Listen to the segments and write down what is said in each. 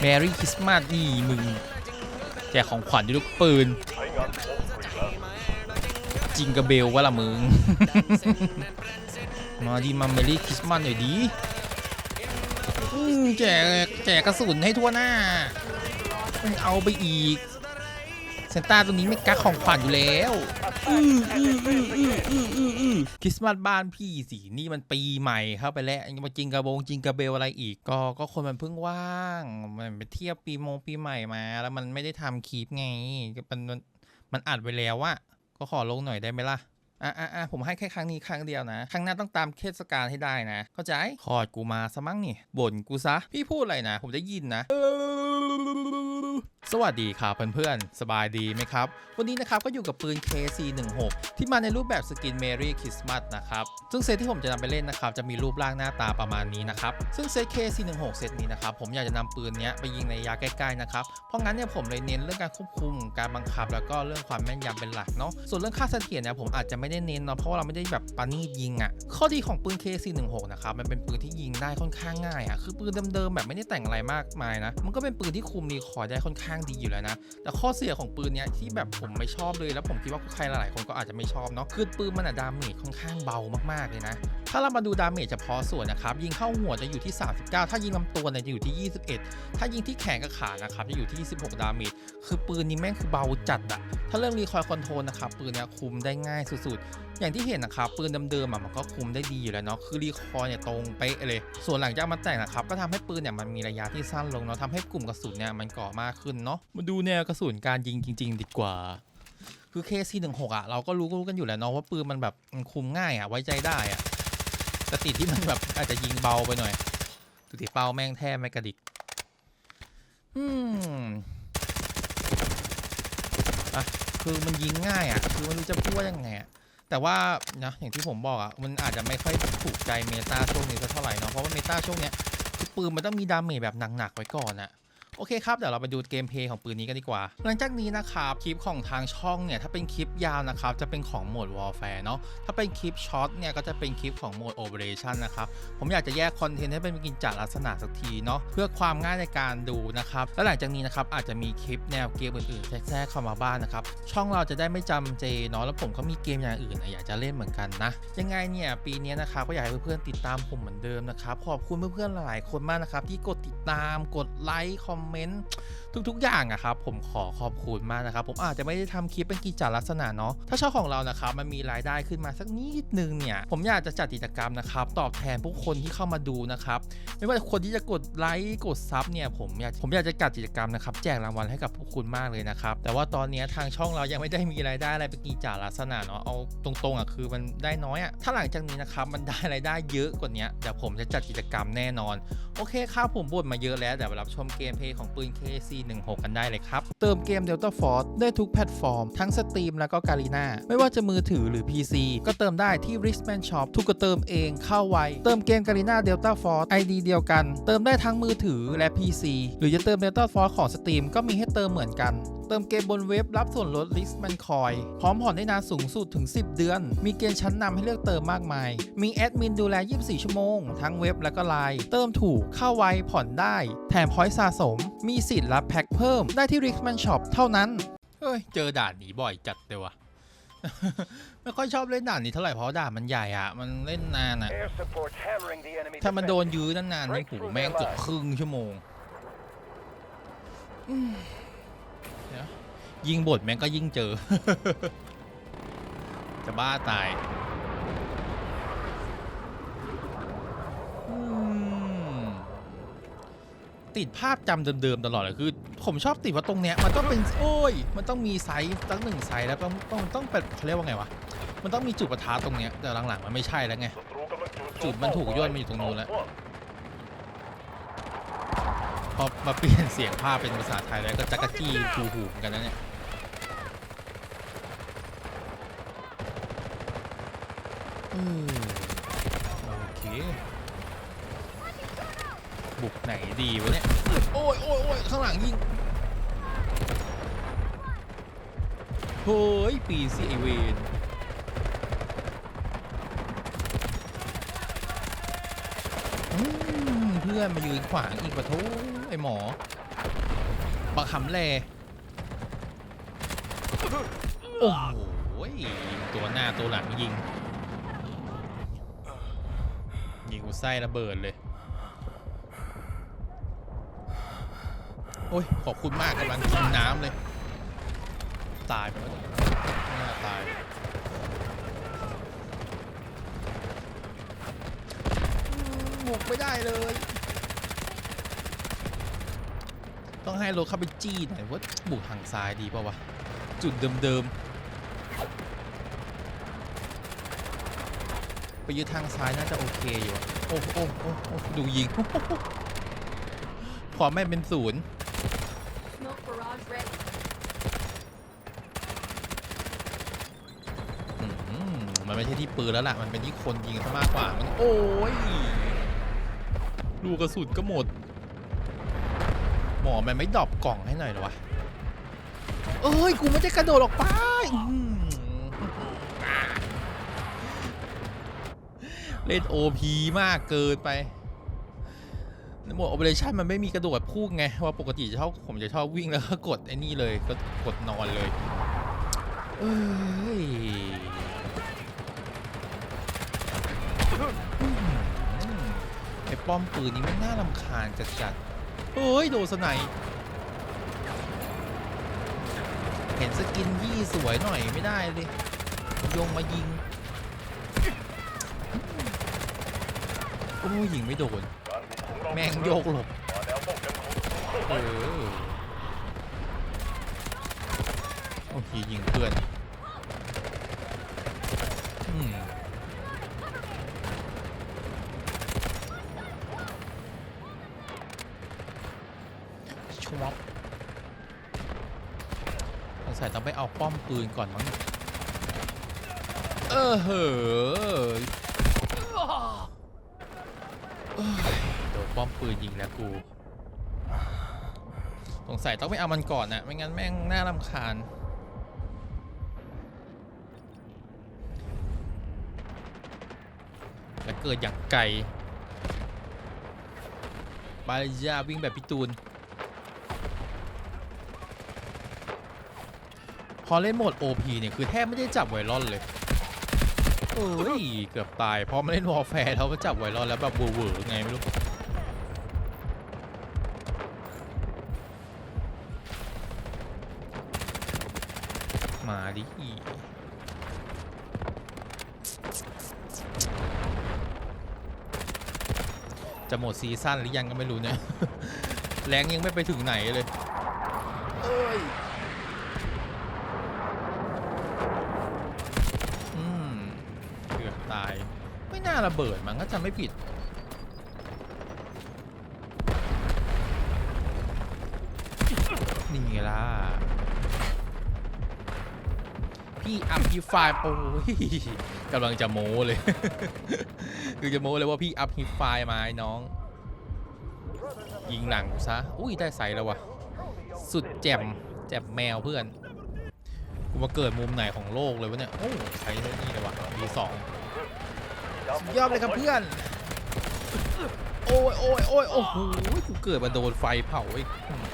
แมรี่คริสต์มาสนี่มึง แจกของขวัญด้วยลูกปืนใช้งานครบไปแล้วจิงกระเบลวะล่ะมึง มาดีมาเมรี่คริสต์มาสหน่อยดีอืมแจกแจกกระสุนให้ทั่วหน้ามึงเอาไปอีก เซนต้าตัวนี้ไม่กักของขวัญอยู่แล้วอื้ออื้ออื้ออื้ออื้ออื้ออื้อคริสต์มาสบ้านพี่สินี่มันปีใหม่เข้าไปแล้วยังมาจิงกระโบงจิงกระเบลอะไรอีกก็ก็คนมันเพิ่งว่างมันไปเทียบปีมงปีใหม่มา แล้วมันไม่ได้ทำคลิปไงก็มันมันมันอัดไว้แล้วอะก็ขอลงหน่อยได้ไหมล่ะอะอะอะผมให้แค่ครั้งนี้ครั้งเดียวนะ ครั้งหน้าต้องตามเทศกาลให้ได้นะ เข้าใจคอดกูมาซะมั้งนี่บ่นกูซะ พี่พูดอะไรนะ ผมได้ยินนะ สวัสดีครับเพื่อนๆ สบายดีไหมครับ วันนี้นะครับก็อยู่กับปืน KC16 ที่มาในรูปแบบสกิน Merry Christmas นะครับ ซึ่งเซตที่ผมจะนำไปเล่นนะครับ จะมีรูปร่างหน้าตาประมาณนี้นะครับ ซึ่งเซต KC16 เซตนี้นะครับ ผมอยากจะนำปืนนี้ไปยิงในระยะใกล้ๆนะครับ เพราะงั้นเนี่ยผมเลยเน้นเรื่องการควบคุม การบังคับ แล้วก็เรื่องความแม่นยำเป็นหลักเนาะ ส่วนเรื่องค่าเสถียรเนี่ยผมอาจจะไม่ได้เน้นเนาะ เพราะว่าเราไม่ได้แบบปานีตยิงอะ่ะ ข้อดีของปืน KC16 นะครับ มันเป็นปืนที่ยิงได้ค่อนข้างง่ายอะ่ะ คือปืนเดิมๆแบบไม่ได้แต่งอะไรมากมายนะ มันก็เป็นปืนที่คุมรีคอร์ดได้ค่อนข้างดีอยู่แล้วนะ แต่ข้อเสียของปืนเนี้ยที่แบบผมไม่ชอบเลยแล้วผมคิดว่าใครหลายๆคนก็อาจจะไม่ชอบเนาะคือปืนมันอะดาเมจค่อนข้างเบามากๆเลยนะ ถ้าเรามาดูดาเมจเฉพาะส่วนนะครับ ยิงเข้าหัวจะอยู่ที่ 39 ถ้ายิงลำตัวเนี่ยจะอยู่ที่ 21 ถ้ายิงที่แขนกับขานะครับจะอยู่ที่16ดาเมจคือปืนนี้แม่งคือเบาจัดอะถ้าเรื่องรีคอยคอนโทรลนะครับปืนเนี้ยคุมได้ง่ายสุดๆ อย่างที่เห็นนะครับปืนเดิมๆมันก็คุมได้ดีอยู่แล้วเนาะคือรีคอยเนี่ยตรงเป๊ะเลย ส่วนหลังจากมันแต่งนะครับก็ทำให้ปืนเนี่ยมันมีระยะที่สั้นลงเนาะทำให้กลุ่มกระสุนเนี่ยมันเกาะมากขึ้นเนาะมาดูแนวกระสุนการยิงจริง ๆ ดีกว่าคือ KC16 อะเราก็รู้รู้กันอยู่แล้วเนาะว่าปืนมันแบบมันคุมง่ายอะไว้ใจได้อะแต่ติดที่มันแบบอาจจะยิงเบาไปหน่อยดูติเป้าแม่งแทบไม่กระดิกอืมอะคือมันยิงง่ายอะ คือไม่รู้จะพูดว่ายังไงอะ แต่ว่านะอย่างที่ผมบอกอะมันอาจจะไม่ค่อยถูกใจเมตาช่วงนี้สักเท่าไหร่เนาะเพราะว่าเมตาช่วงเนี้ยคือปืนมันต้องมีดาเมจแบบหนักๆไว้ก่อนอะ โอเคครับ เดี๋ยวเราไปดูเกมเพย์ของปืนนี้กันดีกว่า หลังจากนี้นะครับคลิปของทางช่องเนี่ยถ้าเป็นคลิปยาวนะครับจะเป็นของโหมด Warfare เนาะถ้าเป็นคลิปช็อตเนี่ยก็จะเป็นคลิปของโหมด Operation นนะครับผมอยากจะแยกคอนเทนต์ให้เป็นกินจัดลักษณะสักทีเนาะเพื่อความง่ายในการดูนะครับและหลังจากนี้นะครับอาจจะมีคลิปแนวเกมอื่นๆแทรกเข้ามาบ้างนะครับช่องเราจะได้ไม่จำเจเนาะแล้วผมก็มีเกมอย่างอื่นอยากจะเล่นเหมือนกันนะยังไงเนี่ยปีนี้นะครับก็อยากให้เพื่อนๆติดตามผมเหมือนเดิมนะครับขอบคุณเพื่อนๆหลายคนมากนะครับที่กดติดตามกดไลค์คอมเมนต์ทุกๆ อย่างอะครับผมขอขอบคุณมากนะครับ ผมอาจจะไม่ได้ทำคลิปเป็นกิจลักษณะเนาะถ้าช่องของเรานะครับมันมีรายได้ขึ้นมาสักนิดนึงเนี่ยผมอยากจะจัดกิจกรรมนะครับตอบแทนผู้คนที่เข้ามาดูนะครับไม่ว่าคนที่จะกดไลค์กดซับเนี่ยผมอยากผมอยากจะจัดกิจกรรมนะครับแจกรางวัลให้กับพวกคุณมากเลยนะครับแต่ว่าตอนนี้ทางช่องเรายังไม่ได้มีรายได้อะไรเป็นกิจลักษณะเนาะเอาตรงๆอะคือมันได้น้อยอะถ้าหลังจากนี้นะครับมันได้รายได้เยอะกว่านี้เดี๋ยวผมจะจัดกิจกรรมแน่นอน โอเคครับผมบ่นมาเยอะแล้วเดี๋ยวรับชมเกมเพย์ของปืน KC16 กันได้เลยครับ เติมเกม Delta Force ได้ทุกแพลตฟอร์ม ทั้งสตรีมแล้วก็การีนาไม่ว่าจะมือถือหรือ PC ก็เติมได้ที่ Richman Shop ทุกก็เติมเองเข้าไว เติมเกมการีนา Delta Force ID เดียวกัน เติมได้ทั้งมือถือและ PC หรือจะเติม Delta Force ของสตรีมก็มีให้เติมเหมือนกัน เติมเกมบนเว็บรับส่วนลด Richman Coin พร้อมผ่อนได้นานสูงสุดถึง 10 เดือน มีเกณฑ์ชั้นนำให้เลือกเติมมากมาย มีแอดมินดูแล 24 ชั่วโมง ทั้งเว็บและก็ไลน์เติมถูกเข้าไวผ่อนได้ แถมพอยต์สะสม มีสิทธิ์รับแพ็คเพิ่มได้ที่ Richman Shop เท่านั้นเฮ้ยเจอด่านนี้บ่อยจัดเลยวะไม่ค่อยชอบเล่นด่านนี้เท่าไหร่เพราะด่านมันใหญ่อะมันเล่นนานอะถ้ามันโดนยื้อนานๆนี่หูแม่งเกือบครึ่งชั่วโมงอืม ยวยิงบทแม่งก็ยิ่งเจอ จะบ้าตายติดภาพจำเดิมๆตลอดเลยคือ ผมชอบติดว่าตรงเนี้ยมันต้องเป็นโอ้ย มันต้องมีไซส์ตั้งหนึ่งไซส์แล้วก็ต้องต้องเป็นเขาเรียกว่าไงวะมันต้องมีจุดประทะตรงเนี้ยแต่หลังๆมันไม่ใช่แล้วไง จุดมันถูกย่นมาอยู่ตรงนู้นแล้วพอมาเปลี่ยนเสียงภาพเป็นภาษาไทยแล้วก็จักรจี้หูหูเหมือนกันนะเนี่ยอืม โอเค บุกไหนดีวะเนี่ย โอ้ยโอ้ยโอ้ยข้างหลังยิงเฮ้ย ปีซีไอเวนอืมเพื่อนมายืนขวางอีกปะโถไอหมอบักหำแลโอ้โหตัวหน้าตัวหลังยิง ยิง กูไส้ระเบิดเลย โอ้ย ขอบคุณมากกำลังกินน้ำเลย ตายไปแล้วเนี่ยไม่น่าตาย บุกไม่ได้เลย ต้องให้รถเข้าไปจี้หน่อยว่าบุกทางซ้ายดีป่าวะ จุดเดิมๆ ไป ยึดทางซ้ายน่าจะโอเคอยู่ โอ้โอ้โอ้โอ้ดูยิงขอไม่เป็นศูนย์มันไม่ใช่ที่ปืนแล้วล่ะ มันเป็นที่คนยิงซะมากกว่า มันโอ้ย ลูกกระสุนก็หมด หมอมันไม่ดรอปกล่องให้หน่อยหรอวะ เอ้ย กูไม่ได้กระโดดออกไป เล่นโอพีมากเกินไปหมดโอเปอเรชั่นมันไม่มีกระโดดพุ่งไงว่าปกติจะชอบผมจะชอบวิ่งแล้วก็กดไอ้นี่เลยก็กดนอนเลยเอ้ยไอ้ป้อมปืนนี้มันน่ารำคาญจัดๆเฮ้ยโดสไนเห็นสกินยี่สวยหน่อยไม่ได้เลยยงมายิง โอ้ยยิงไม่โดนการบุกของเราแม่งโยกหลบมาแนวป้องกันของเออโอเคยิงเพื่อนอืมชวบสงสัยต้องไปเอาป้อมปืนก่อนมั้งเออเหอะเอ้ยโดน ป้อมปืนยิงแล้วกู สงสัยต้องไปเอามันก่อนนะไม่งั้นแม่งน่ารำคาญ และเกิดอย่างไกลไปเลยจ้าวิ่งแบบพี่ตูน พอเล่นโหมด OP เนี่ย คือแทบไม่ได้จับไวรอนเลยเอ้ย เกือบตายพอมาเล่นวอลแฟร์เขาก็จับไวรอนแล้วแบบเวอร์ๆไงไม่รู้ จะหมดซีซั่นหรือยังก็ไม่รู้เนี่ย แรงยังไม่ไปถึงไหนเลยเอ้ยอืมเกือบตาย ไม่น่าระเบิดมันก็จะไม่ผิด นี่ไงล่ะ พี่อัพพีไฟโอ้ยกำลังจะโม้เลย คือจะโม้เลยว่าพี่อัพฮีไฟมาไอ้น้อง ยิงหลังซะ อุ้ยได้ใส่แล้ววะสุดแจ่มแจ่มแมวเพื่อน กูมาเกิดมุมไหนของโลกเลยวะเนี่ย โอ้ใช้นี่เลยวะมีสองยอดเลยครับเพื่อน โอ้ยโอ้ยโอ้ยโอ้โหกูเกิดมาโดนไฟเผาไอ้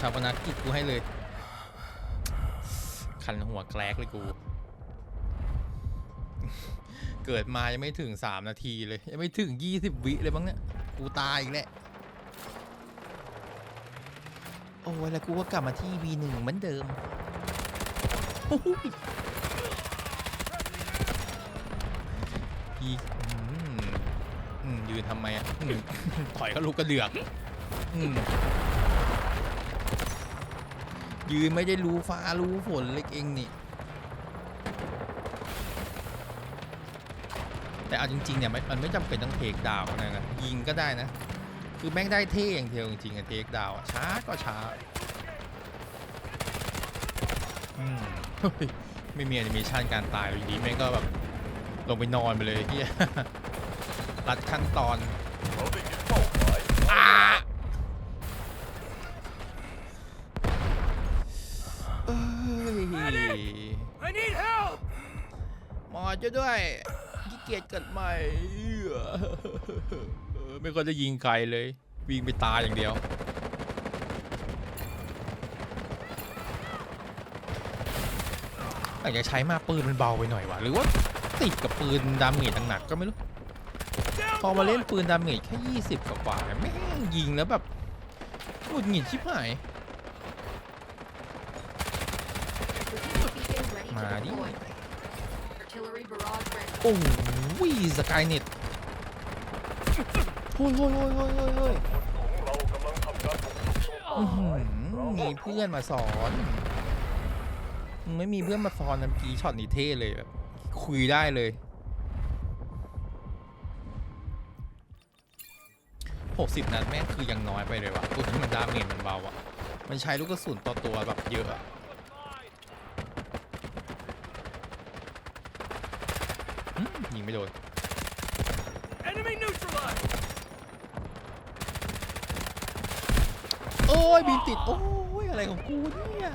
ชาปนากิจกูให้เลย คันหัวแกลกเลยกู เกิดมายังไม่ถึง 3 นาทีเลย ยังไม่ถึง 20 วิเลยบ้างเนี่ย กูตายอีกแหละโอ้ยแล้วกูก็กลับมาที่ V1 เหมือนเดิมโอ้โหพี่อืมยืนทำไมอะถอยก็ลุกกระเดือกอืมยืนไม่ได้รู้ฟ้ารู้ฝนเล็กเองนี่ แต่เอาจริงๆเนี่ยมันมันไม่จำเป็นต้องเทคดาวน์นะนะยิงก็ได้นะ คือแม่งได้เท่อย่างเดียวจริงๆอะเทคดาวน์อะช้าก็ช้าอืมเฮ้ยไม่มีแอนิเมชันการตายอยู่ดีแม่งก็แบบลงไปนอนไปเลยเฮียรัดขั้นตอนเราได้ยึดเป้าหมายอ้าเอ้ย I need help หมอจะด้วยขี้ เกลียดกันไหมไม่ก็จะยิงใครเลย วิ่งไปตายอย่างเดียว อาจจะใช้มาปืนมันเบาไปหน่อยวะหรือว่าติดกับปืนดาเมจหนักก็ไม่รู้ พอมาเล่นปืนดาเมจแค่ 20 กว่าๆไม่งยิงแล้วแบบหงุดหงิดชิบหาย มาดิโอ้ สกายเน็ตโอ้ยโอ้ยโอ้ยโอ้ยโอ้ยโอ้ยอื้อหือมีเพื่อนมาสอนมึงไม่มีเพื่อนมาสอนน้ำกีช็อตนี้เท่เลยแบบคุยได้เลย60นัดแม่งคือยังน้อยไปเลยว่ะตัวที่มันดาเมจมันเบาอะ มันใช้ลูกกระสุนต่อตัวแบบเยอะอะ ยิงไม่โดน Enemy neutralized โอ้ยบินติด โอ้ยอะไรของกูเนี่ย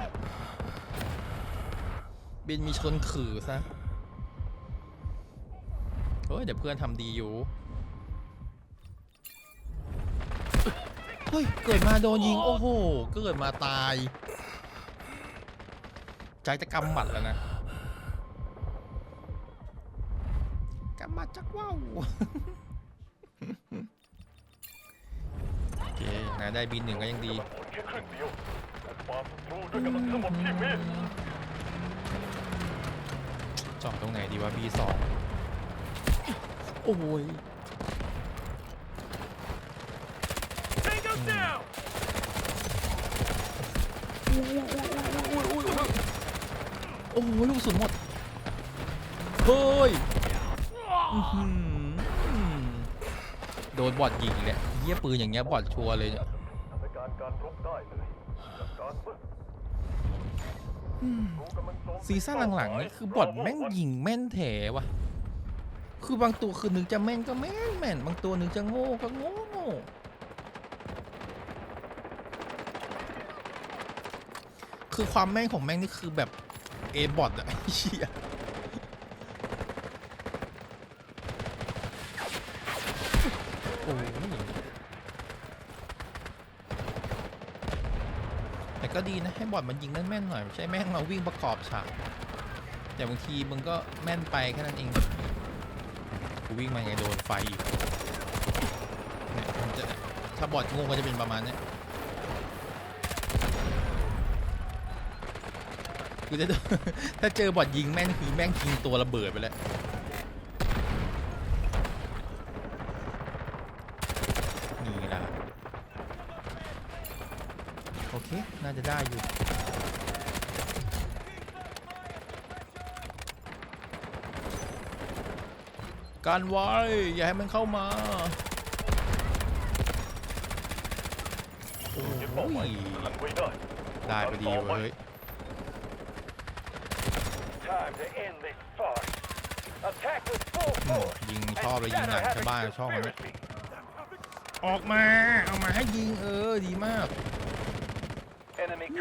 บินมีชนขื่อซะเฮ้ยเดี๋ยวเพื่อนทำดีอยู่เฮ้ยเกิดมาโดนยิง โอ้โหเกิดมาตาย ใจจะกำหมัดแล้วนะ จักว่าวโอเคนะได้บินหนึ่งก็ยังดีกำลังหมดแค่ครึ่งเดียวแต่ความศัตรูด้วยกำลังทั้งหมดที่มีจอดตรงไหนดีวะ B2 โอ้ย Tango down โอ้โหลูกกระสุนหมด เฮ้ย อื้อหือโดนบอดยิงอีกแล้วเยี่ยปืนอย่างเงี้ยบอดชัวร์เลยเนี่ยสถานการณ์การรบได้เลยจัดการเพิ่มรู้กำลังโจมตีซีซั่นหลังๆนี่คือบอดแม่งยิงแม่นแถวะคือบางตัวคือนึกจะแม่นก็แม่นแม่นบางตัวนึกจะโง่ก็โง่โง่คือความแม่นของแม่งนี่คือแบบเอบอทอะเชี่ย โอ้ยแต่ก็ดีนะให้บอทมันยิงแม่นๆหน่อยไม่ใช่แม่งมาวิ่งประกอบฉากแต่บางทีมึงก็แม่นไปแค่นั้นเองกูวิ่งมาไงโดนไฟอีกเนี่ยมันจะถ้าบอทโงูก็จะเป็นประมาณนี้กูจะถ้าเจอบอทยิงแม่นคือแม่งยิงตัวระเบิดไปแล้ว นี่ไงล่ะโอเค น่าจะได้อยู่ การไว้ อย่าให้มันเข้ามา โอ้ยึดเป้าหได้พอดีเว้ย ยิงชอบเลยยิงหนังชาวบ้านชอบมันเนี่ยออกมา เอามาให้ยิงเออ ดีมาก Enemy อุ้ย curtain missile inbound. เ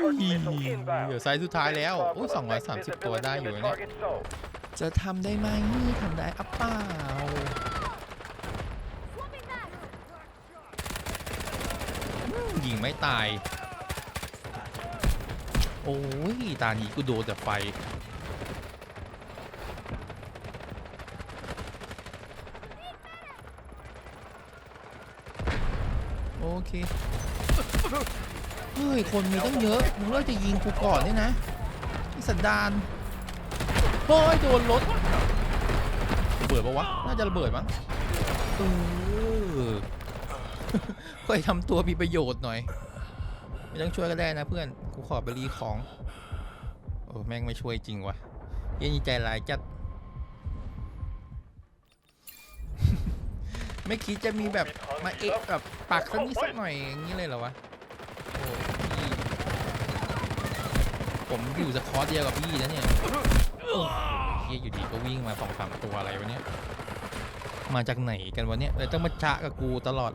ดี๋ยวไซส์สุดท้ายแล้วอุ้ย230 ตัวได้อยู่นะเนี่ย Target zone. จะทำได้ไหมทำได้อัปเปล่า Swapping back. ยิงไม่ตาย โอ้ย ตานี้กูโดนแต่ไฟโอเคเฮ้ย คนมีตั้งเยอะมึงเลิกจะยิงกูก่อนเนี่ยนะไอ้สันดานเฮ้ยโดนรถระเบิดปะวะ น่าจะระเบิดมั้งเออค่อยทำตัวมีประโยชน์หน่อย ไม่ต้องช่วยก็ได้นะเพื่อน กูขอไปรีของ โอ้แม่งไม่ช่วยจริงวะเย็นใจร้ายจัด ไม่คิดจะมีแบบมาเอะแบบปักสักนิดสักหน่อยอย่างนี้เลยเหรอวะ โอ้ ผมอยู่สคอร์สเดียวกับพี่นะเนี่ยโอ้เฮียอยู่ดีก็วิ่งมาสองสามตัวอะไรวะเนี่ย มาจากไหนกันวะเนี่ยเลยต้องมาชะกับกูตลอด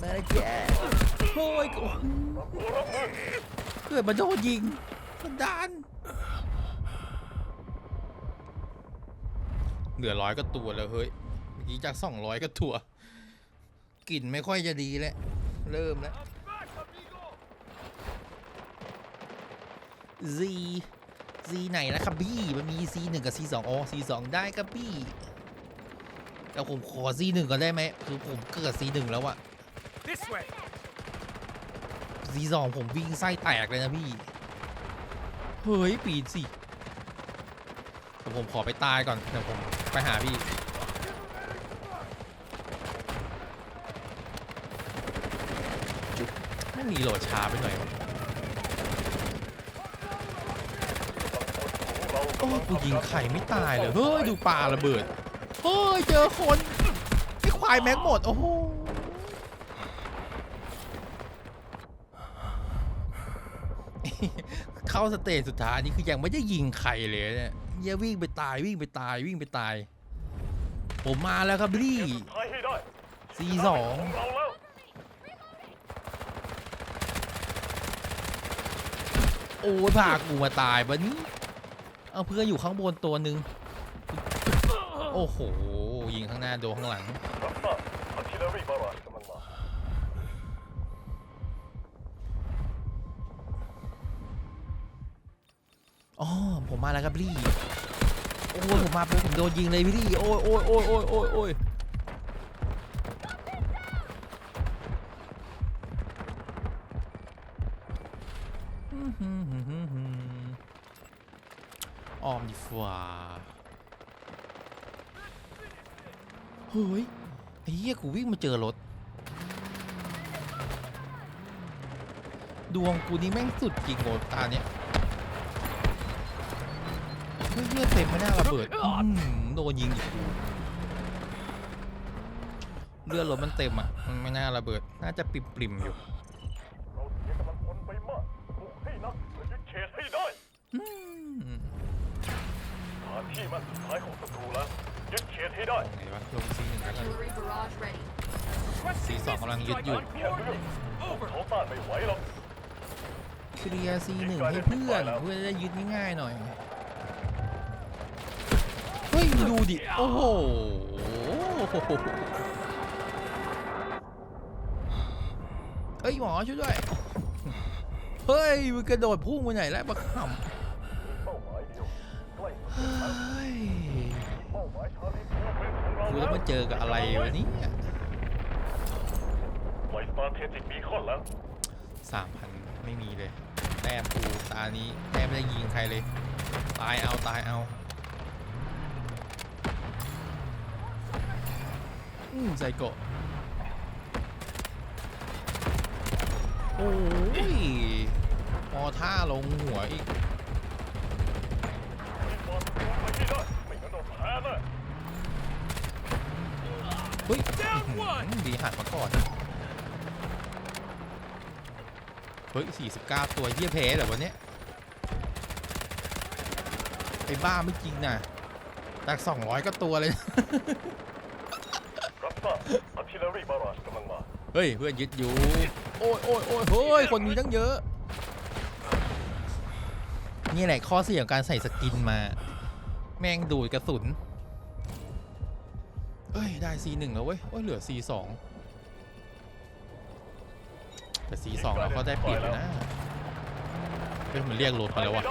มาแล้วแกโอ้ยโอ้โหเกิดมาโดนยิงสันดานเหลือร้อยก็ตัวแล้วเฮ้ย เมื่อกี้จากสองร้อยก็ตัว กลิ่นไม่ค่อยจะดีแล้ว เริ่มแล้ว I'm back, amigo. Z Z ไหนนะครับพี่มันมี C 1กับ C 2อ๋อ C 2ได้ครับพี่แต่ผมขอ C 1ก่อนได้ไหมคือผมเกิด C 1แล้วอะ This way. C 2ผมวิ่งไส้แตกเลยนะพี่ เฮ้ย ปีนสิเดี๋ยวผมขอไปตายก่อนเดี๋ยวผมไปหาพี่ จุ๊บ ไม่มีโหลดช้าไปหน่อยวะโอ้กูยิงไข่ไม่ตายเลย เฮ้ย ดูปลาระเบิด เฮ้ย เจอคนไอ้ควายแม็กหมด โอ้โหเข้าสเตจสุดท้ายนี่คือยังไม่ได้ยิงใครเลยเนี่ยเหี้ยวิ่งไปตายวิ่งไปตายวิ่งไปตาย ผมมาแล้วครับพี่สุดท้ายให้ได้ซีสอง ของเราแล้ว โอ้ยพากูมาตายบะนี้เอาเพื่ออยู่ข้างบนตัวหนึ่งโอ้โห ยิงข้างหน้าโดนข้างหลัง artillery barrage กำลังมาอ๋อผมมาแล้วครับพี่โอ้ยผมมาปุ๊บผมโดนยิงเลยพี่โอ้ยโอ้ยโอ้ยโอ้ยโอ้ยโอ้ยอื้อหือหือหือหือ ออมดีฟ้าเฮ้ยไอ้เหี้ยกูวิ่งมาเจอรถ ดวงกูนี่แม่งสุดจริงโหตาเนี้ยเฮ้ยเลือดเต็มไม่น่าระเบิดอื้อหือโดนยิงอีกกูเลือดรถมันเต็มอะมันไม่น่าระเบิด น่าจะปริมปริมๆอยู่ Xì xỏ đang missile giết strike dụ. on coordinates. Over. เขาต้านไม่ไหวหรอกเคลียร์ซีหนึ่งให้เพื่อนเพื่อจะได้ยึดง่ายๆหน่อย เฮ้ย ดูดิ โอ้โห เฮ้ย หมอช่วยด้วย เฮ้ยมันกระโดดพุ่งไปไหนแล้วบักขำเป้าหมายเดียวใกล้เฮ้ยเป้าหมายชาลีตัวเป็นเรากูแล้ววมาเจอกับอะไรวะเนี่ย ไวสตาร์เทจิกบีคอนแล้วสามพันไม่มีเลย แต้มกูตานี้แต้มไม่ได้ยิงใครเลย ตายเอาตายเอาอืมไซโกะโอ้ยมอท่าลงหัวอีกมีบอลตัวไปให้ได้ไม่งั้นเราแพ้แน่เฮ้ย Down one อื้อหือดีหันมาก่อน เฮ้ย49 ตัวเยี่ยเพเหรอวันเนี้ยไอ้บ้าไม่จริงนะตัก200 ก็ตัวเลย รับทราบ artillery barrage กำลังมา เฮ้ย เพื่อนยึดอยู่ โอ้ยโอ้ยโอ้ยเฮ้ย คนมีตั้งเยอะ นี่แหละข้อเสียของการใส่สกินมา แม่งดูดกระสุน เอ้ย ได้ C1 แล้วเว้ยโอ้ยเหลือ C2 แต่ C2 เราก็ได้เปรียบอยู่นะเฮ้ยมันเรียกรถมาแล้ววะ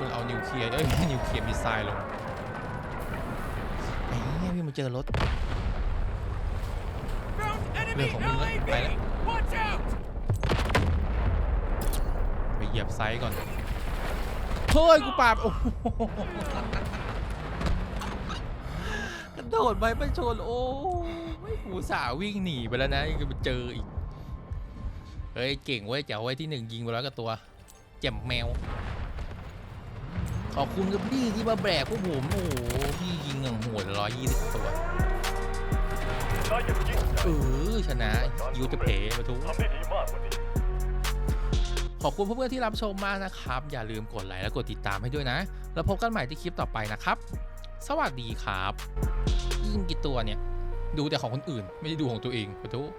มันเอานิวเคลียร์เอ้ยนิวเคลียร์มิสไซล์ลงไอ้เนี่ยพี่มันเจอรถ Found enemy Lừa khổng minh lắm, phải LAV. đấy. Watch out. ไปเหยียบไซส์ก่อนเฮ้ยกูปาบโอ้โหกระโดดไปไม่ชนโอ้ กูสาวิ่งหนีไปแล้วนะยังจะมาเจออีก เฮ้ยเก่งเว้ยเจ๋วไว้ที่หนึ่งยิงไปแล้วกับตัวแจ่มแมว ขอบคุณกับพี่ที่มาแบกพวกผมโอ้โหพี่ยิงอย่างโหดร้อยยี่สิบตัว เออชนะยูจะเพมาทุกขอบคุณเพื่อนๆที่รับชมมากนะครับ อย่าลืมกดไลค์และกดติดตามให้ด้วยนะ แล้วพบกันใหม่ที่คลิปต่อไปนะครับ สวัสดีครับยิงกี่ตัวเนี่ย ดูแต่ของคนอื่น ไม่ได้ดูของตัวเองขอโทษ